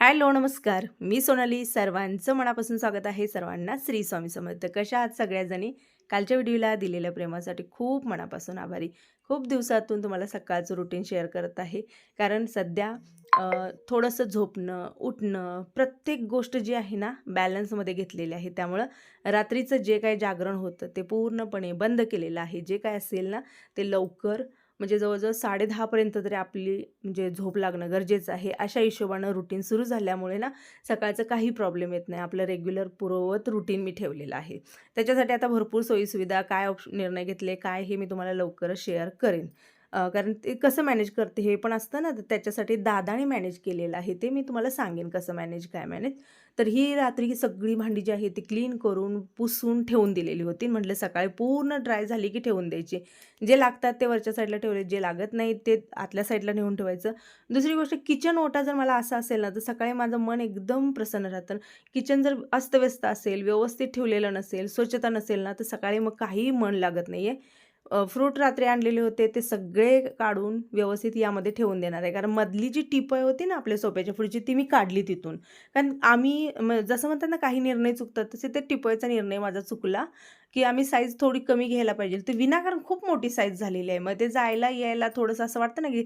Hello नमस्कार. मी सोनाली. सर्वांचं मनापासून स्वागत आहे. सर्वांना श्री स्वामी समर्थ. कशा आहात सगळ्याजणी? कालच्या व्हिडिओला दिलेल्या प्रेमासाठी खूप मनापासून आभारी. खूप दिवसातून तुम्हाला सकाळचं रुटीन शेअर करत आहे. कारण सध्या थोडंसं झोपणं उठणं प्रत्येक गोष्ट जी आहे ना बॅलन्समध्ये घेतलेली आहे. त्यामुळं रात्रीचं जे काही जागरण होतं ते पूर्णपणे बंद केलेलं आहे. जे काय असेल ना ते लवकर म्हणजे जवळजवळ साडे दहापर्यंत तरी आपली म्हणजे झोप लागणं गरजेचं आहे. अशा हिशोबानं रुटीन सुरू झाल्यामुळे ना सकाळचं काही प्रॉब्लेम येत नाही. आपलं रेग्युलर पुरवत रुटीन मी ठेवलेलं आहे. त्याच्यासाठी आता भरपूर सोयीसुविधा काय ऑप्श निर्णय घेतले काय हे मी तुम्हाला लवकरच शेअर करेन. कारण ते कसं मॅनेज करते हे पण असतं ना तर त्याच्यासाठी दादाने मॅनेज केलेलं आहे. ते मी तुम्हाला सांगेन कसं मॅनेज काय मॅनेज तर ही रात्री सगळी भांडी जी आहे ती क्लीन करून पुसून ठेवून दिलेली होती. म्हटलं सकाळी पूर्ण ड्राय झाली की ठेवून द्यायची. जे लागतात ते वरच्या साईडला ठेवले जे लागत नाही ते आतल्या साईडला नेऊन ठेवायचं. दुसरी गोष्ट किचन ओटा जर मला असा असेल ना तर सकाळी माझं मन एकदम प्रसन्न राहतं. किचन जर अस्तव्यस्त असेल व्यवस्थित ठेवलेलं नसेल स्वच्छता नसेल ना तर सकाळी मग काहीही मन लागत नाही आहे फ्रूट रात्री आणलेले होते ते सगळे काढून व्यवस्थित यामध्ये ठेवून देणार आहे. कारण मधली जी टिपय होती ना आपल्या सोप्याच्या पुढची ती मी काढली तिथून. कारण आम्ही जसं म्हणतात ना काही निर्णय चुकतात तसे ते टिपयचा निर्णय माझा चुकला. की आम्ही साईज थोडी कमी घ्यायला पाहिजे. ते विनाकारण खूप मोठी साईज झालेली आहे. मग ते जायला यायला थोडंसं असं वाटतं ना की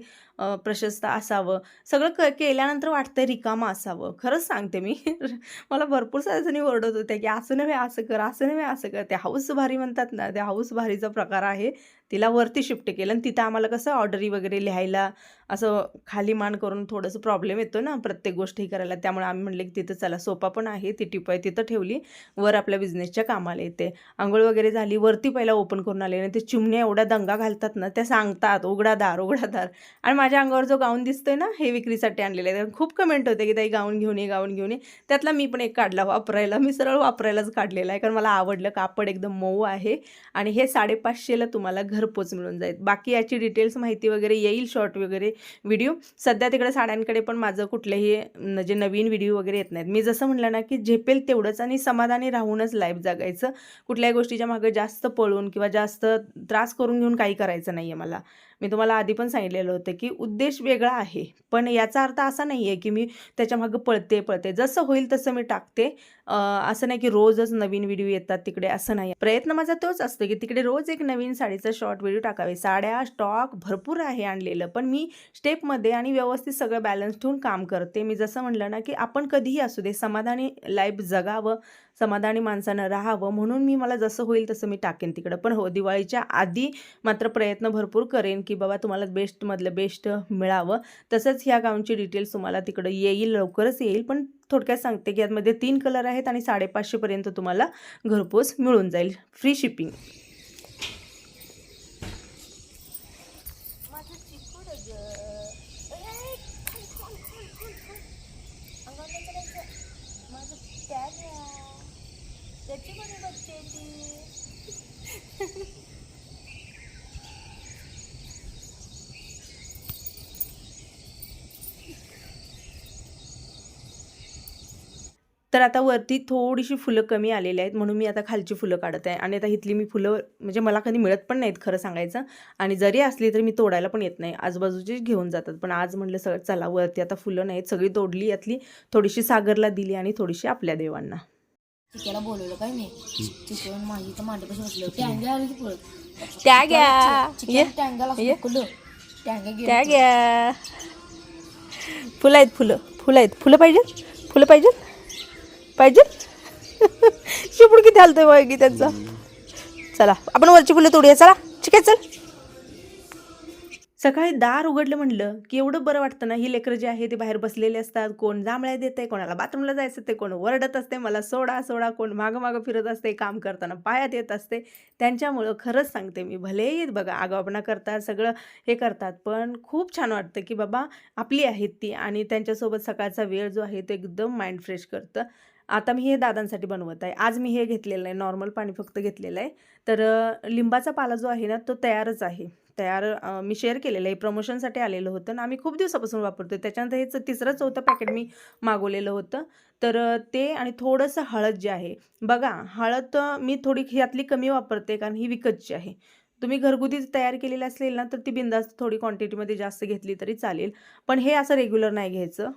प्रशस्त असावं. सगळं क केल्यानंतर वाटतं रिकामं असावं. खरंच सांगते मी. मला भरपूर साऱ्या ओरडत होत्या की असं नव्हे असं कर असं नव्हे असं कर. ते हाऊस भारी म्हणतात ना त्या हाऊस भारीचा प्रकार आहे. तिला वरती शिफ्ट केलं आणि तिथं आम्हाला कसं ऑर्डरी वगैरे लिहायला असं खाली मान करून थोडंसं प्रॉब्लेम येतो ना प्रत्येक गोष्ट ही करायला. त्यामुळे आम्ही म्हणले की तिथं चला सोपा पण आहे ती टिपाय तिथं ठेवली. वर आपल्या बिझनेसच्या कामाला येते. आंघोळ वगैरे झाली वरती पहिला ओपन करून आले आणि ते चिमण्या एवढ्या दंगा घालतात ना त्या सांगतात उघडा दार उघडा दार आणि माझ्या अंगावर जो गाऊन दिसतोय ना हे विक्रीसाठी आणलेलं आहे. खूप कमेंट होते की ताई गाऊन घेऊन ये गाऊन घेऊन ये. त्यातला मी पण एक काढला वापरायला. मी सरळ वापरायलाच काढलेला आहे कारण मला आवडलं कापड एकदम मऊ आहे. आणि हे साडेपाचशेला तुम्हाला घर घरपोच मिळून जाईल. बाकी याची डिटेल्स माहिती वगैरे येईल शॉर्ट वगैरे व्हिडिओ सध्या तिकडे साड्यांकडे पण माझं कुठलेही म्हणजे नवीन व्हिडिओ वगैरे येत नाहीत. मी जसं म्हटलं ना की झेपेल तेवढंच आणि समाधानी राहूनच लाईफ जगायचं. कुठल्याही गोष्टीच्या मागे जास्त पळून किंवा जास्त त्रास करून घेऊन काही करायचं नाही आहे मला. मी तुम्हाला आधी पण सांगितलेलं होतं की उद्देश वेगळा आहे. पण याचा अर्थ असा नाही आहे की मी त्याच्यामागं पळते पळते. जसं होईल तसं मी टाकते. असं नाही की रोजच नवीन व्हिडिओ येतात तिकडे असं नाही प्रयत्न माझा तोच असतो की तिकडे रोज एक नवीन साडीचा शॉर्ट व्हिडिओ टाकावे. साड्या स्टॉक भरपूर आहे आणलेलं. पण मी स्टेपमध्ये आणि व्यवस्थित सगळं बॅलन्स ठेवून काम करते. मी जसं म्हणलं ना की आपण कधीही असू दे समाधानी लाईफ जगावं. समाधानी माणसानं राहावं म्हणून मी मला जसं होईल तसं मी टाकेन तिकडं. पण हो दिवाळीच्या आधी मात्र प्रयत्न भरपूर करेन की बाबा तुम्हाला बेस्टमधलं बेस्ट मिळावं. तसंच ह्या गाऊनची डिटेल्स तुम्हाला तिकडं येईल लवकरच येईल. पण थोडक्यात सांगते की यामध्ये तीन कलर आहेत आणि साडेपाचशेपर्यंत तुम्हाला घरपोच मिळून जाईल. फ्री शिपिंग माझं चिकूड ग ए, खाली, खाली, खाली, खाली, खाली. अंगावर काय करायचं? माझं टॅग आहे. त्याची बरी बच्ची आहे ती तर आता वरती थोडीशी फुलं कमी आलेली आहेत म्हणून मी आता खालची फुलं काढत आहे. आणि आता इथली मी फुलं म्हणजे मला कधी मिळत पण नाहीत खरं सांगायचं. आणि जरी असली तरी मी तोडायला पण येत नाही. आजूबाजूची घेऊन जातात. पण आज म्हटलं सगळं चला वरती आता फुलं नाहीत. सगळी तोडली यातली. थोडीशी सागरला दिली आणि थोडीशी आपल्या देवांना. चिक्याला बोलवलं काय मी चिकन माझी तर माझ्यापाशी बसलं टँगे आली की पळत त्या घ्या. ये. टँगाला ये. फुकलं टँगा गेलं त्या घ्या फुलं आहेत फुलं. फुलं आहेत. फुलं पाहिजेत? फुलं पाहिजेत? पाहिजे? शिपूड किती हलतोय बघ की त्यांचा. चला आपण वरची फुलं तोडूया. चला ठीक आहे चल. सकाळी दार उघडलं म्हणलं की एवढं बरं वाटतं ना ही लेकरं जी आहे ती बाहेर बसलेले असतात कोण जांभळ्या देत आहे कोणाला बाथरूमला जायचं ते कोण वरडत असते मला सोडा सोडा कोण मागं मागं फिरत असते काम करताना पायात येत असते. त्यांच्यामुळं खरंच सांगते मी भलेही बघा आगावपणा करतात सगळं हे करतात पण खूप छान वाटतं की बाबा आपली आहेत ती आणि त्यांच्यासोबत सकाळचा वेळ जो आहे तो एकदम माइंड फ्रेश करतं. आता मी हे दादांसाठी बनवत आहे. आज मी हे घेतलेलं आहे. नॉर्मल पाणी फक्त घेतलेलं आहे. तर लिंबाचा पाला जो आहे ना तो तयारच आहे. तयार मी शेअर केलेलं आहे. प्रमोशनसाठी आलेलं होतं ना आम्ही खूप दिवसापासून वापरतो त्याच्यानंतर हेच तिसरं चौथं पॅकेट मी मागवलेलं होतं. तर ते आणि थोडंसं हळद जे आहे. बघा हळद मी थोडी ह्यातली कमी वापरते कारण ही विकतची आहे. तुम्ही घरगुती तयार केलेली असेल ना तर ती बिंदास्त थोडी क्वांटिटीमध्ये जास्त घेतली तरी चालेल. पण हे असं रेग्युलर नाही घ्यायचं.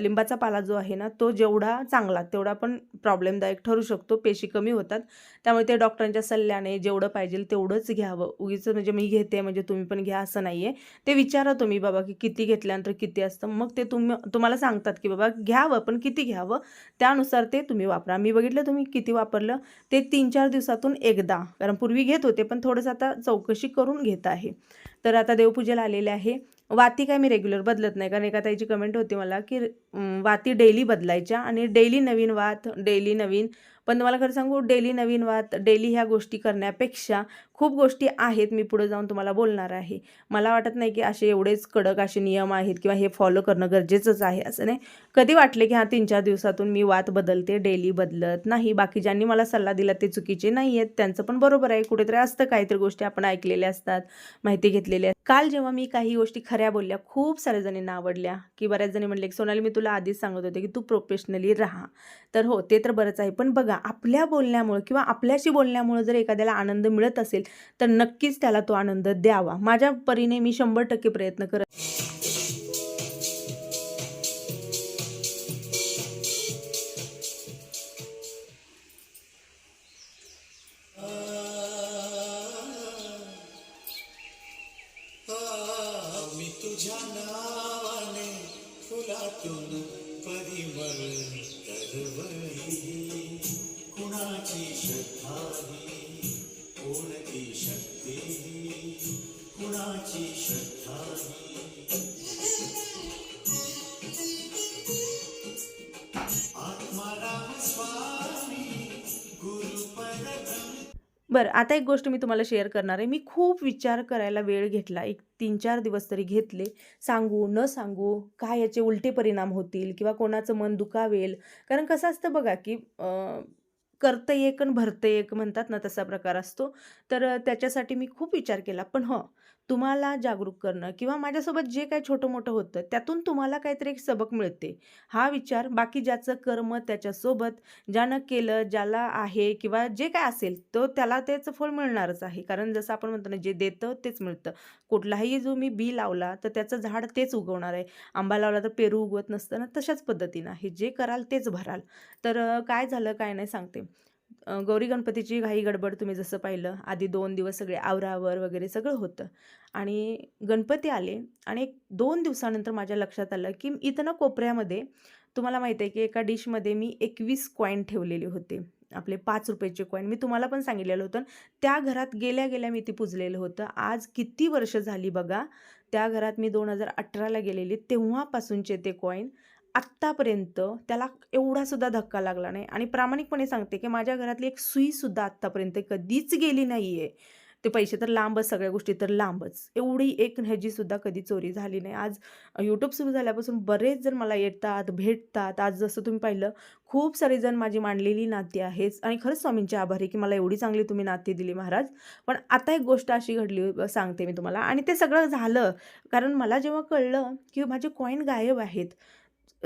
लिंबाचा पाला जो आहे ना तो जेवढा चांगला तेवढा पण प्रॉब्लेमदायक ठरू शकतो. पेशी कमी होतात. त्यामुळे ते डॉक्टरांच्या सल्ल्याने जेवढं पाहिजे तेवढंच घ्यावं. उगीच म्हणजे मी घेते म्हणजे तुम्ही पण घ्या असं नाही आहे ते विचारा तुम्ही बाबा की किती घेतल्यानंतर किती असतं. मग ते तुम्ही तुम्हाला सांगतात की बाबा घ्यावं पण किती घ्यावं? त्यानुसार ते तुम्ही वापरा. मी बघितलं तुम्ही किती वापरलं? ते तीन चार दिवसातून एकदा. कारण पूर्वी घेत होते पण थोडंसं आता चौकशी करून घेत आहे. तर आता देवपूजेला आलेले आहे. वाती काय मी रेग्युलर बदलत नाही. कारण एका ताईची कमेंट होती मला की वाती डेली बदलायच्या आणि डेली नवीन वात डेली नवीन. पण तुम्हाला खरं सांगू डेली नवीन वात डेली ह्या गोष्टी करण्यापेक्षा खूप गोष्टी आहेत मी पुढे जाऊन तुम्हाला बोलणार आहे. मला वाटत नाही की असे एवढेच कडक असे नियम आहेत किंवा हे फॉलो करणं गरजेचंच आहे असं नाही. कधी वाटले की हा तीन चार दिवसातून मी वात बदलते डेली बदलत नाही. बाकी ज्यांनी मला सल्ला दिला ते चुकीचे नाही आहेत. त्यांचं पण बरोबर आहे. कुठेतरी असतं काहीतरी गोष्टी आपण ऐकलेल्या असतात माहिती घेतलेली आहे काल जेव्हा मी काही गोष्टी खऱ्या बोलल्या खूप साऱ्या जणींना आवडल्या की बऱ्याच जणी म्हणले की सोनाली मी तुला आधीच सांगत होते की तू प्रोफेशनली राहा. तर हो ते तर बरंच आहे. पण बघा आपल्या बोलण्यामुळं किंवा आपल्याशी बोलण्यामुळं जर एखाद्याला आनंद मिळत असेल तर नक्कीच त्याला तो आनंद द्यावा. माझ्या परीने मी शंभर टक्के प्रयत्न करत बरं आता एक गोष्ट मी तुम्हाला शेअर करणार आहे. मी खूप विचार करायला वेळ घेतला. एक तीन चार दिवस तरी घेतले. सांगू न सांगू काय याचे उलटे परिणाम होतील किंवा कोणाचं मन दुखावेल. कारण कसं असतं बघा की करतं एक आणि भरतं एक म्हणतात ना तसा प्रकार असतो. तर त्याच्यासाठी मी खूप विचार केला पण हं तुम्हाला जागरूक करणं किंवा माझ्यासोबत जे काही छोटं मोठं होतं त्यातून तुम्हाला काहीतरी एक सबक मिळते. हा विचार बाकी ज्याचं कर्म त्याच्यासोबत ज्यानं केलं ज्याला आहे किंवा जे काय असेल तो त्याला त्याचं फळ मिळणारच आहे. कारण जसं आपण म्हणतो ना जे देतं तेच मिळतं. कुठलाही जो मी बी लावला तर त्याचं झाड तेच उगवणार आहे. आंबा लावला तर पेरू उगवत नसतं ना तशाच पद्धतीनं आहे. जे कराल तेच भराल. तर काय झालं काय नाही सांगते. गौरी गणपतीची घाई गडबड तुम्ही जसं पाहिलं आधी दोन दिवस सगळे आवरावर वगैरे सगळं होतं. आणि गणपती आले आणि एक दोन दिवसानंतर माझ्या लक्षात आलं की इथं ना कोपऱ्यामध्ये तुम्हाला माहिती आहे की एका डिशमध्ये मी एकवीस कॉईन ठेवलेले होते. आपले पाच रुपयाचे कॉईन मी तुम्हाला पण सांगितलेलं होतं. त्या घरात गेल्या गेल्या मी ती पुजलेलं होतं. आज किती वर्ष झाली बघा त्या घरात मी दोन हजार अठराला गेलेली तेव्हापासूनचे ते कॉईन आत्तापर्यंत त्याला एवढासुद्धा धक्का लागला नाही. आणि प्रामाणिकपणे सांगते की माझ्या घरातली एक सुईसुद्धा आत्तापर्यंत कधीच गेली नाही आहे ते पैसे तर लांबच सगळ्या गोष्टी तर लांबच. एवढी एक ह्याचीसुद्धा कधी चोरी झाली नाही. आज यूट्यूब सुरू झाल्यापासून बरेच जण मला येतात भेटतात. आज जसं तुम्ही पाहिलं खूप सारे जण माझी मांडलेली नाती आहेच आणि खरंच स्वामींचे आभारी की मला एवढी चांगली तुम्ही नाती दिली महाराज. पण आता एक गोष्ट अशी घडली सांगते मी तुम्हाला. आणि ते सगळं झालं कारण मला जेव्हा कळलं की माझे कॉईन गायब आहेत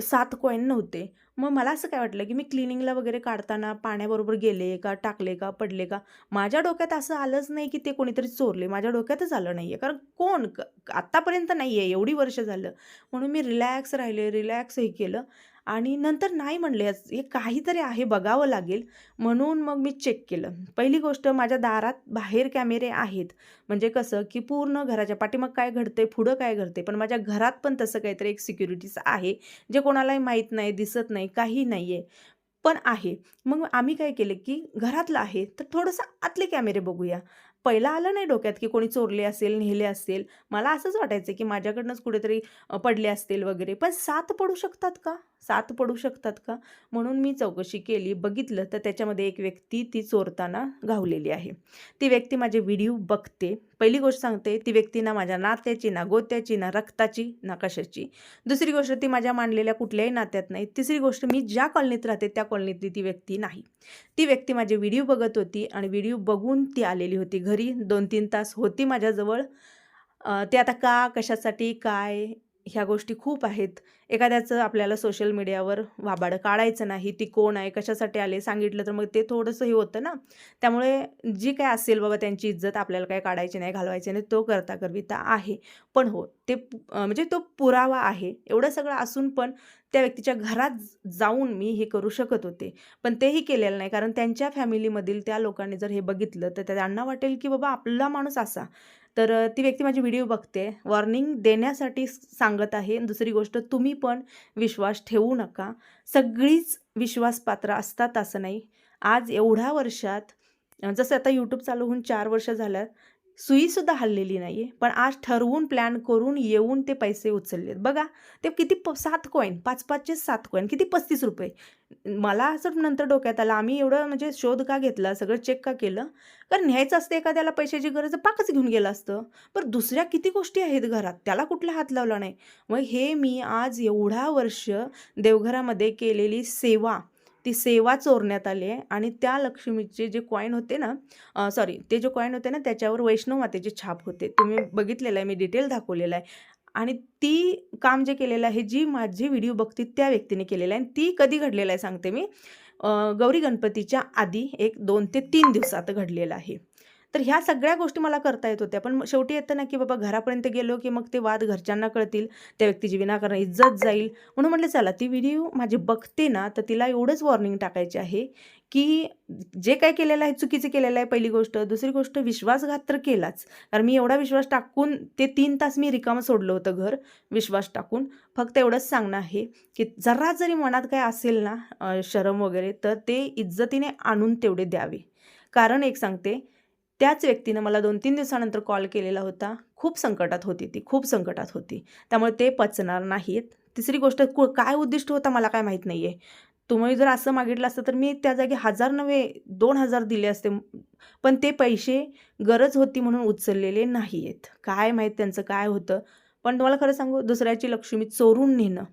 सात कॉईन नव्हते. मग मला असं काय वाटलं की मी क्लिनिंगला वगैरे काढताना पाण्याबरोबर गेले का टाकले का पडले का? माझ्या डोक्यात असं आलंच नाही की ते कोणीतरी चोरले. माझ्या डोक्यातच आलं नाही आहे कारण कोण क- आत्तापर्यंत नाही आहे एवढी वर्ष झालं. म्हणून मी रिलॅक्स राहिले. रिलॅक्स हे केलं. आणि नंतर नाही म्हणले. हे काहीतरी आहे बघावं लागेल. म्हणून मग मी चेक केलं. पहिली गोष्ट माझ्या दारात बाहेर कॅमेरे आहेत. म्हणजे कसं की पूर्ण घराच्या पाठीमाग काय घडते पुढं काय घडते पण माझ्या घरात पण तसं काहीतरी एक सिक्युरिटीज आहे जे कोणालाही माहीत नाही दिसत नाही काही नाही आहे पण आहे. मग आम्ही काय केलं की घरातलं आहे तर थोडंसं आतले कॅमेरे बघूया. पहिला आलं नाही डोक्यात की कोणी चोरले असेल नेले असेल. मला असंच वाटायचं की माझ्याकडनंच कुठेतरी पडले असतील वगैरे. पण सात पडू शकतात का? सात पडू शकतात का? म्हणून मी चौकशी केली बघितलं तर त्याच्यामध्ये एक व्यक्ती ती चोरताना गावलेली आहे. ती व्यक्ती माझे व्हिडिओ बघते. पहिली गोष्ट सांगते ती व्यक्ती ना माझ्या नात्याची ना गोत्याची ना रक्ताची ना कशाची. दुसरी गोष्ट ती माझ्या मांडलेल्या कुठल्याही नात्यात नाही. तिसरी गोष्ट मी ज्या कॉलनीत राहते त्या कॉलनीतली ती व्यक्ती नाही. ती व्यक्ती माझे व्हिडिओ बघत होती आणि व्हिडिओ बघून ती आलेली होती घरी. दोन तीन तास होती माझ्याजवळ. ते आता का कशासाठी काय ह्या गोष्टी खूप आहेत. एखाद्याचं आपल्याला सोशल मीडियावर वाबाडं काढायचं नाही ती कोण आहे कशासाठी आले सांगितलं तर मग ते थोडंसं हे होतं ना. त्यामुळे जी काय असेल बाबा त्यांची इज्जत आपल्याला काय काढायची नाही घालवायची नाही तो करता करविता आहे. पण हो ते म्हणजे तो पुरावा आहे. एवढं सगळं असून पण त्या व्यक्तीच्या घरात जाऊन मी हे करू शकत होते. पण तेही केलेलं नाही. कारण त्यांच्या फॅमिलीमधील त्या लोकांनी जर हे बघितलं तर त्यांना वाटेल की बाबा आपला माणूस असा. तर ती व्यक्ती माझी व्हिडिओ बघते. वॉर्निंग देण्यासाठी सांगत आहे. दुसरी गोष्ट तुम्ही पण विश्वास ठेवू नका. सगळीच विश्वासपात्र असतात असं नाही. आज एवढ्या वर्षात जसं आता यूट्यूब चालू होऊन चार वर्ष झालं सुईसुद्धा हल्लेली नाही आहे पण आज ठरवून प्लॅन करून येऊन ते पैसे उचललेत. बघा ते किती प सात कॉईन पाच पाचचे सात कॉईन किती पस्तीस रुपये. मला असं नंतर डोक्यात आलं आम्ही एवढं म्हणजे शोध का घेतला सगळं चेक का केलं? कारण न्यायचं असतं एखाद्याला पैशाची गरज पाकच घेऊन गेलं असतं. पण दुसऱ्या किती गोष्टी आहेत घरात? त्याला कुठला हात लावला नाही? मग हे मी आज एवढा वर्ष देवघरामध्ये केलेली सेवा ती सेवा चोरण्यात आली आहे. आणि त्या लक्ष्मीचे जे कॉईन होते ना सॉरी ते जे कॉईन होते ना त्याच्यावर वैष्णव मातेचे छाप होते. तुम्ही बघितलेलं आहे मी डिटेल दाखवलेलं आहे. आणि ती काम जे केलेलं आहे जी माझी व्हिडिओ बघते त्या व्यक्तीने केलेलं आहे. आणि ती कधी घडलेलं आहे सांगते मी. गौरी गणपतीच्या आधी एक दोन ते तीन दिवसात घडलेलं आहे. तर ह्या सगळ्या गोष्टी मला करता येत होत्या. पण शेवटी येतं ना की बाबा घरापर्यंत गेलो की मग ते वाद घरच्यांना कळतील त्या व्यक्तीची विनाकारण इज्जत जाईल. म्हणून म्हटलं चला ती व्हिडिओ माझी बघते ना तर तिला एवढंच वॉर्निंग टाकायची आहे की जे काय केलेलं आहे चुकीचं केलेलं आहे पहिली गोष्ट. दुसरी गोष्ट विश्वासघात तर केलाच. कारण मी एवढा विश्वास टाकून ते तीन तास मी रिकामं सोडलं होतं घर विश्वास टाकून. फक्त एवढंच सांगणं आहे की जरा जरी मनात काय असेल ना शरम वगैरे तर ते इज्जतीने आणून तेवढे द्यावे. कारण एक सांगते त्याच व्यक्तीनं मला दोन तीन दिवसानंतर कॉल केलेला होता. खूप संकटात होती ती खूप संकटात होती. त्यामुळे ते पचणार नाहीत. तिसरी गोष्ट कु काय उद्दिष्ट होता मला काय माहीत नाही आहे तुम्ही जर असं मागितलं असतं तर मी त्या जागी हजार नव्हे दोन हजार दिले असते. पण ते पैसे गरज होती म्हणून उचललेले नाही आहेत काय माहीत त्यांचं काय होतं. पण तुम्हाला खरं सांगू दुसऱ्याची लक्ष्मी चोरून नेणं.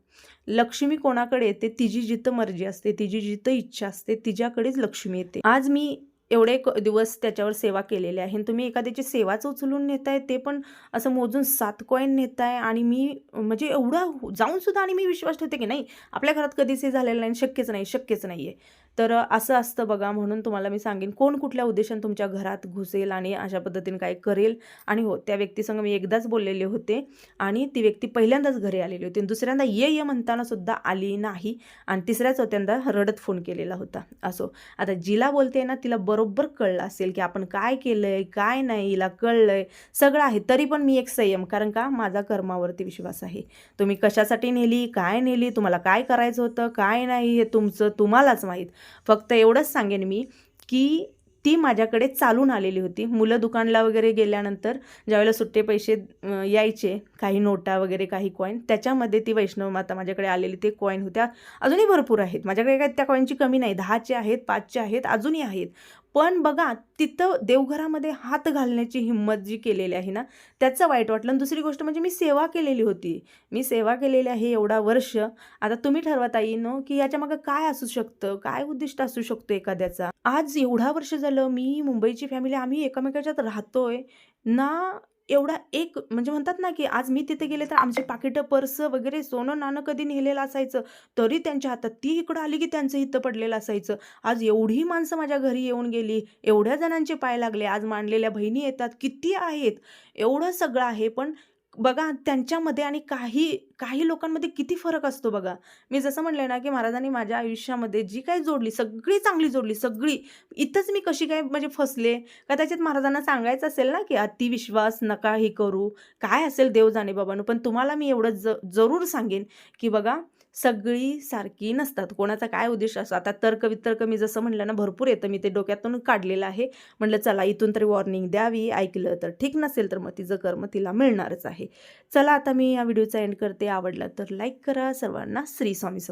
लक्ष्मी कोणाकडे येते? तिची जिथं मर्जी असते तिची जिथं इच्छा असते तिच्याकडेच लक्ष्मी येते. आज मी एवढे क- दिवस त्याच्यावर सेवा केलेली आहे. आणि तुम्ही एखाद्याची सेवाच उचलून नेताय ते पण असं मोजून सात कॉईन नेताय आणि मी म्हणजे एवढं जाऊन सुद्धा आणि मी विश्वास ठेवते की नाही आपल्या घरात कधीच हे झालेलं नाही शक्यच नाही शक्यच नाही आहे तर असं असतं बघा म्हणून तुम्हाला मी सांगेन कोण कुठल्या उद्देशाने तुमच्या घरात घुसेल आणि अशा पद्धतीने काय करेल. आणि हो त्या व्यक्तीसंग मी एकदाच बोललेले होते आणि ती व्यक्ती पहिल्यांदाच घरी आलेली होती आणि दुसऱ्यांदा ये ये म्हणताना सुद्धा आली नाही आणि तिसऱ्या चौथ्यांदा रडत फोन केलेला होता. असो आता जिला बोलते ना तिला बरोबर कळलं असेल की आपण काय केलं आहे काय नाही हिला कळलं आहे सगळं आहे तरी पण मी एक संयम कारण का माझा कर्मावरती विश्वास आहे. तुम्ही कशासाठी नेली काय नेली तुम्हाला काय करायचं होतं काय नाही हे तुमचं तुम्हालाच माहीत. फक्त एवढंच सांगेन मी की ती माझ्याकडे चालून आलेली होती. मुलं दुकानला वगैरे गेल्यानंतर ज्यावेळेला सुट्टे पैसे यायचे काही नोटा वगैरे काही कॉईन त्याच्यामध्ये ती वैष्णव माता माझ्याकडे आलेली. ते कॉईन होत्या अजूनही भरपूर आहेत. माझ्याकडे काय त्या कॉईनची कमी नाही. दहाचे आहेत पाचचे आहेत अजूनही आहेत. पण बघा तिथं देवघरामध्ये हात घालण्याची हिंमत जी केलेली आहे ना त्याचं वाईट वाटलं. आणि दुसरी गोष्ट म्हणजे मी सेवा केलेली होती. मी सेवा केलेली आहे एवढा वर्ष. आता तुम्ही ठरवता येईन की याच्या मागं काय असू शकतं? काय उद्दिष्ट असू शकतं एखाद्याचा? आज एवढा वर्ष झालं मी मुंबईची फॅमिली आम्ही एकमेकाच्यात राहतोय. ना एवढा एक म्हणजे म्हणतात ना की आज मी तिथे गेले तर आमचे पाकिटं पर्स वगैरे सोनं नाणं कधी नेलेलं असायचं? तरी त्यांच्या हातात ती इकडं आली की त्यांचं हितं पडलेलं असायचं. आज एवढी माणसं माझ्या घरी येऊन गेली एवढ्या जणांचे पाय लागले आज मांडलेल्या बहिणी येतात किती आहेत? एवढं सगळं आहे. पण बघा त्यांच्यामध्ये आणि काही काही लोकांमध्ये किती फरक असतो बघा. मी जसं म्हणलं ना की महाराजांनी माझ्या आयुष्यामध्ये जी काही जोडली सगळी चांगली जोडली सगळी. इथंच मी कशी काय म्हणजे फसले? का त्याच्यात महाराजांना सांगायचं असेल ना की अतिविश्वास नका हे करू. काय असेल देव जाणे बाबांनो पण तुम्हाला मी एवढं ज जरूर सांगेन की बघा सगळी सारखी नसतात. कोणाचा काय उद्देश असतो आता तर्क वितर्क मी जसं म्हणलं ना भरपूर येतं. मी ते डोक्यातून काढलेलं आहे. म्हटलं चला इथून तरी वॉर्निंग द्यावी. ऐकलं तर ठीक नसेल तर मग तिचं कर्म तिला मिळणारच आहे. चला आता मी या व्हिडिओचा एंड करते. आवडला तर लाईक करा. सर्वांना श्री स्वामी समर्थ